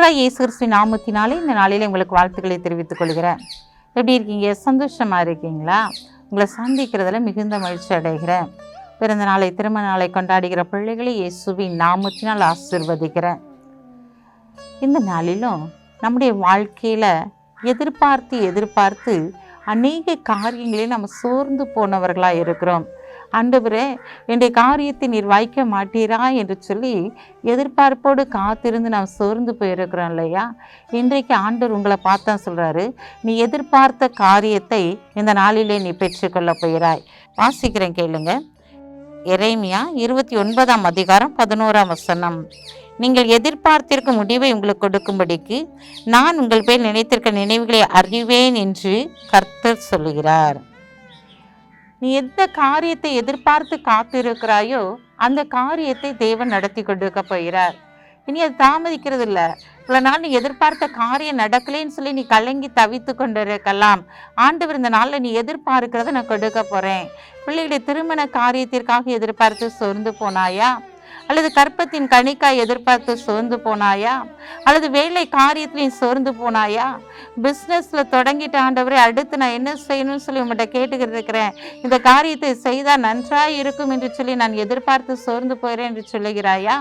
ஆண்டவராக இயேசு கிறிஸ்துவின் நாமத்தினாலே இந்த நாளிலே உங்களுக்கு வாழ்த்துக்களை தெரிவித்துக் கொள்கிறேன். எப்படி இருக்கீங்க? சந்தோஷமாக இருக்கீங்களா? உங்களை சந்திக்கிறதுல மிகுந்த மகிழ்ச்சி அடைகிறேன். பிறந்த நாளை திருமண நாளை கொண்டாடுகிற பிள்ளைகளை இயேசுவின் நாமத்தினால் ஆசிர்வதிக்கிறேன். இந்த நாளிலும் நம்முடைய வாழ்க்கையில் எதிர்பார்த்து எதிர்பார்த்து அநேக காரியங்களையும் நம்ம சோர்ந்து போனவர்களாக இருக்கிறோம். ஆண்டவரே என்னுடைய காரியத்தை நீர் வாய்க்க மாட்டீரா என்று சொல்லி எதிர்பார்ப்போடு காத்திருந்து நாம் சோர்ந்து போயிருக்கிறோம் இல்லையா? இன்றைக்கு ஆண்டவர் உங்களை பார்த்தா சொல்கிறாரு நீ எதிர்பார்த்த காரியத்தை இந்த நாளிலே நீ பெற்றுக்கொள்ள போகிறாய். வாசிக்கிறேன் கேளுங்க. எரேமியா இருபத்தி ஒன்பதாம் அதிகாரம் பதினோராம் வசனம். நீங்கள் எதிர்பார்த்திருக்கும் முடிவை உங்களுக்கு கொடுக்கும்படிக்கு நான் உங்கள் பேர் நினைத்திருக்க நினைவுகளை அறிவேன் என்று கர்த்தர் சொல்லுகிறார். நீ எந்த காரியத்தை எதிர்பார்த்து காத்திருக்கிறாயோ அந்த காரியத்தை தேவன் நடத்தி கொடுக்க போகிறார். இனி அது தாமதிக்கிறது இல்லை இவ்வளோ நாள் நீ எதிர்பார்த்த காரியம் நடக்கலைன்னு சொல்லி நீ கலங்கி தவித்து கொண்டு இருக்கலாம் ஆண்டவர் இந்த நாளில் நீ எதிர்பார்க்கிறத நான் கொடுக்க போகிறேன் பிள்ளைகளுடைய திருமண காரியத்திற்காக எதிர்பார்த்து சொர்ந்து போனாயா? அல்லது கற்பத்தின் கணிக்காய் எதிர்பார்த்து சோர்ந்து போனாயா? அல்லது வேலை காரியத்திலையும் சோர்ந்து போனாயா? பிஸ்னஸில் தொடங்கிட்ட ஆண்டவரே அடுத்து நான் என்ன செய்யணும்னு சொல்லி உங்கள்கிட்ட கேட்டுக்கிட்டு இருக்கிறேன். இந்த காரியத்தை செய்தால் நன்றாக இருக்கும் என்று சொல்லி நான் எதிர்பார்த்து சோர்ந்து போகிறேன் என்று சொல்லுகிறாயா?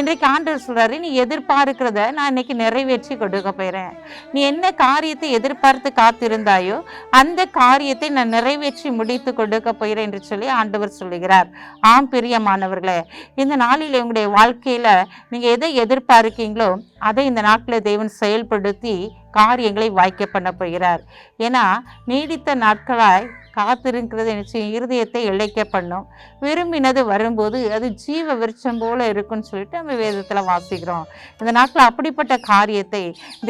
இன்றைக்கு ஆண்டவர் சொல்கிறாரு நீ எதிர்பார்க்கிறத நான் இன்னைக்கு நிறைவேற்றி கொடுக்க போகிறேன் நீ என்ன காரியத்தை எதிர்பார்த்து காத்திருந்தாயோ அந்த காரியத்தை நான் நிறைவேற்றி முடித்து கொடுக்க போகிறேன் என்று சொல்லி ஆண்டவர் சொல்லுகிறார். ஆம் பிரியமானவர்களே இந்த நாளில் உங்களுடைய வாழ்க்கையில் நீங்கள் எதை எதிர்பார்க்கீங்களோ அதை இந்த நாட்டில் தேவன் செயல்படுத்தி காரியங்களை வாய்க்க பண்ண போகிறார். ஏன்னா நீடித்த நாட்களாய் காத்திருக்கிறது நினைச்சு இருதயத்தை இழைக்க பண்ணும். விரும்பினது வரும்போது அது ஜீவ விருட்சம் போல இருக்குன்னு சொல்லிட்டு நம்ம வேதத்தில் வாசிக்கிறோம். இந்த நாட்டில் அப்படிப்பட்ட காரியத்தை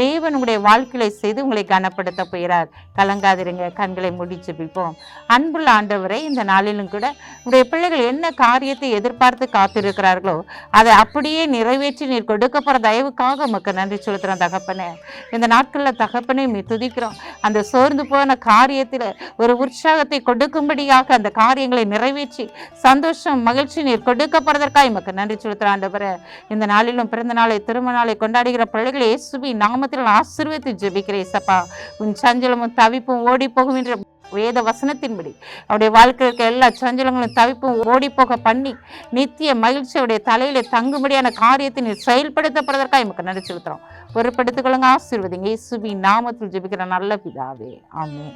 தேவன் உங்களுடைய வாழ்க்கையில செய்து உங்களை கனப்படுத்த போகிறார். கலங்காதிருங்க கண்களை முடிச்சு பிப்போம் அன்புள்ள ஆண்டவரை இந்த நாளிலும் கூட உங்களுடைய பிள்ளைகள் என்ன காரியத்தை எதிர்பார்த்து காத்திருக்கிறார்களோ அதை அப்படியே நிறைவேற்றி நீர் கொடுக்க போகிற தயவுக்காக உமக்கு நன்றி செலுத்துகிறோம் தகப்பனே. இந்த நாட்களில் தகப்பனே துதிக்கிறோம். அந்த சோர்ந்து போன காரியத்தில் ஒரு உற்சாகத்தை கொடுக்கும்படியாக அந்த காரியங்களை நிறைவேற்றி சந்தோஷம் மகிழ்ச்சி நீர் கொடுக்கப்படுவதற்காக எமக்கு நன்றி செலுத்துகிற ஆண்டவரே. இந்த நாளிலும் பிறந்த நாளை திருமண நாளை கொண்டாடுகிற பிள்ளைகளை இயேசுவி நாமத்தில் நான் ஆசீர்வதித்து ஜெபிக்கிறேன் சப்பா உன் சஞ்சலமும் தவிப்பும் ஓடி போகும் என்ற வேத வசனத்தின்படி அவருடைய வாழ்க்கைக்கு எல்லா சஞ்சலங்களும் தவிப்பும் ஓடி போக பண்ணி நித்திய மகிழ்ச்சி அவருடைய தலையில தங்கும்படியான காரியத்தை நீ செயல்படுத்தப்படுவதற்காக எமக்கு நினைச்சு செலுத்துகிறோம். பொறுப்படுத்திக்கொள்ளுங்க ஆசீர்வதிங்க. இயேசுவின் நாமத்தில் ஜெபிக்கிற நல்ல பிதாவே. ஆமே